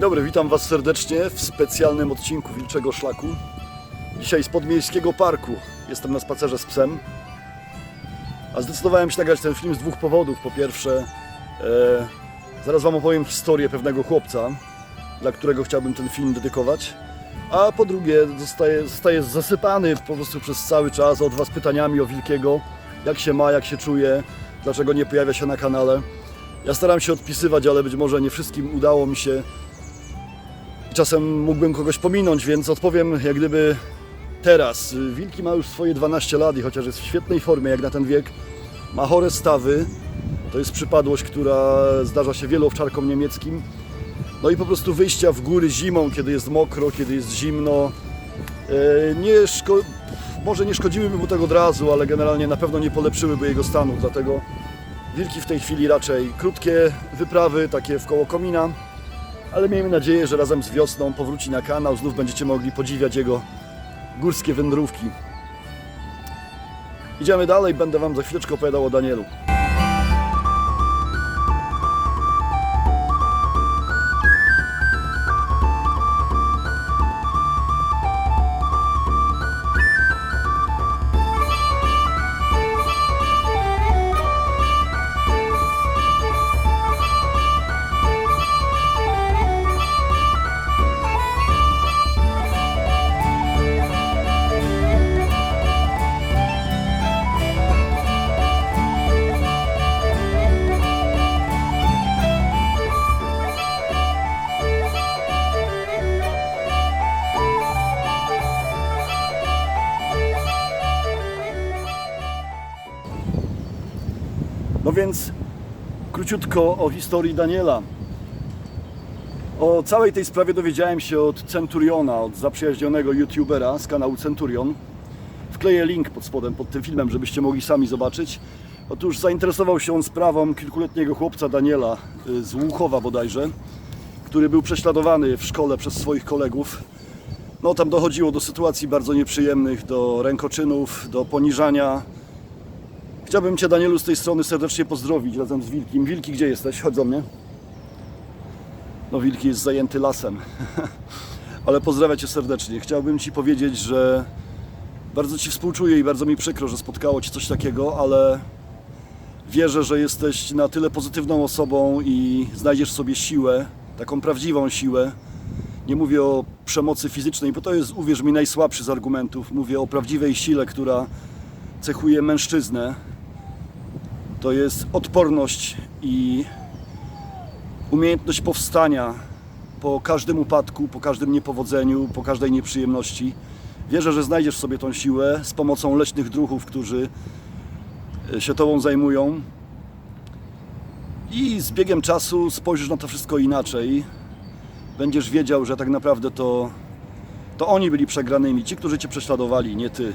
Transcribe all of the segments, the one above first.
Dzień dobry, witam Was serdecznie w specjalnym odcinku Wilczego Szlaku. Dzisiaj z podmiejskiego parku. Jestem na spacerze z psem. A zdecydowałem się nagrać ten film z dwóch powodów. Po pierwsze, e, zaraz Wam opowiem historię pewnego chłopca, dla którego chciałbym ten film dedykować. A po drugie, zostaję, zostaję zasypany po prostu przez cały czas od Was pytaniami o Wilkiego. Jak się ma, jak się czuje, dlaczego nie pojawia się na kanale. Ja staram się odpisywać, ale być może nie wszystkim udało mi się. Czasem mógłbym kogoś pominąć, więc odpowiem jak gdyby teraz. Wilki ma już swoje 12 lat i chociaż jest w świetnej formie jak na ten wiek, ma chore stawy. To jest przypadłość, która zdarza się wielu owczarkom niemieckim. No i po prostu wyjścia w góry zimą, kiedy jest mokro, kiedy jest zimno. e, Nie szko- może nie szkodziłyby mu tego od razu, ale generalnie na pewno nie polepszyłyby jego stanu, dlatego wilki w tej chwili raczej krótkie wyprawy, takie w koło komina, ale miejmy nadzieję, że razem z wiosną powróci na kanał, znów będziecie mogli podziwiać jego górskie wędrówki. Idziemy dalej, będę Wam za chwileczkę opowiadał o Danielu. No więc króciutko o historii Daniela. O całej tej sprawie dowiedziałem się od Centuriona, od zaprzyjaźnionego youtubera z kanału Centurion. Wkleję link pod spodem, pod tym filmem, żebyście mogli sami zobaczyć. Otóż zainteresował się on sprawą kilkuletniego chłopca Daniela y, z Łuchowa bodajże, który był prześladowany w szkole przez swoich kolegów. No tam dochodziło do sytuacji bardzo nieprzyjemnych, do rękoczynów, do poniżania, Chciałbym Cię, Danielu, z tej strony serdecznie pozdrowić razem z Wilkim. Wilki, gdzie jesteś? Chodź do mnie. No, Wilki jest zajęty lasem. Ale pozdrawiam Cię serdecznie. Chciałbym Ci powiedzieć, że bardzo Ci współczuję i bardzo mi przykro, że spotkało Cię coś takiego, ale wierzę, że jesteś na tyle pozytywną osobą i znajdziesz sobie siłę, taką prawdziwą siłę. Nie mówię o przemocy fizycznej, bo to jest, uwierz mi, najsłabszy z argumentów. Mówię o prawdziwej sile, która cechuje mężczyznę, to jest odporność i umiejętność powstania po każdym upadku, po każdym niepowodzeniu, po każdej nieprzyjemności. Wierzę, że znajdziesz sobie tą siłę z pomocą leśnych druhów, którzy się Tobą zajmują. I z biegiem czasu spojrzysz na to wszystko inaczej. Będziesz wiedział, że tak naprawdę to, to oni byli przegranymi, ci, którzy Cię prześladowali, nie Ty.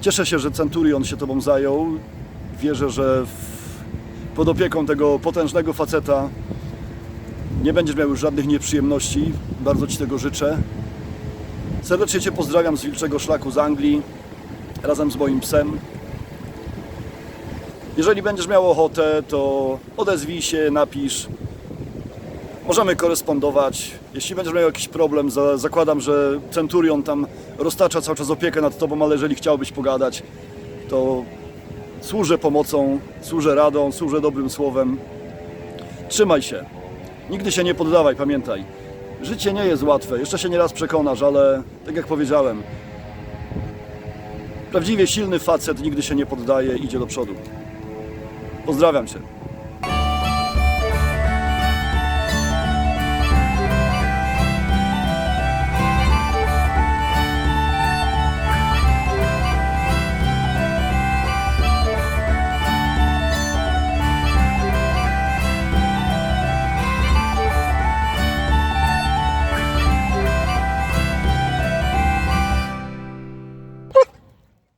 Cieszę się, że Centurion się Tobą zajął. Wierzę, że pod opieką tego potężnego faceta nie będziesz miał już żadnych nieprzyjemności. Bardzo Ci tego życzę. Serdecznie Cię pozdrawiam z Wilczego Szlaku z Anglii, razem z moim psem. Jeżeli będziesz miał ochotę, to odezwij się, napisz. Możemy korespondować. Jeśli będziesz miał jakiś problem, za, zakładam, że Centurion tam roztacza cały czas opiekę nad tobą, ale jeżeli chciałbyś pogadać, to służę pomocą, służę radą, służę dobrym słowem. Trzymaj się. Nigdy się nie poddawaj, pamiętaj. Życie nie jest łatwe, jeszcze się nieraz przekonasz, ale tak jak powiedziałem, prawdziwie silny facet nigdy się nie poddaje, idzie do przodu. Pozdrawiam cię.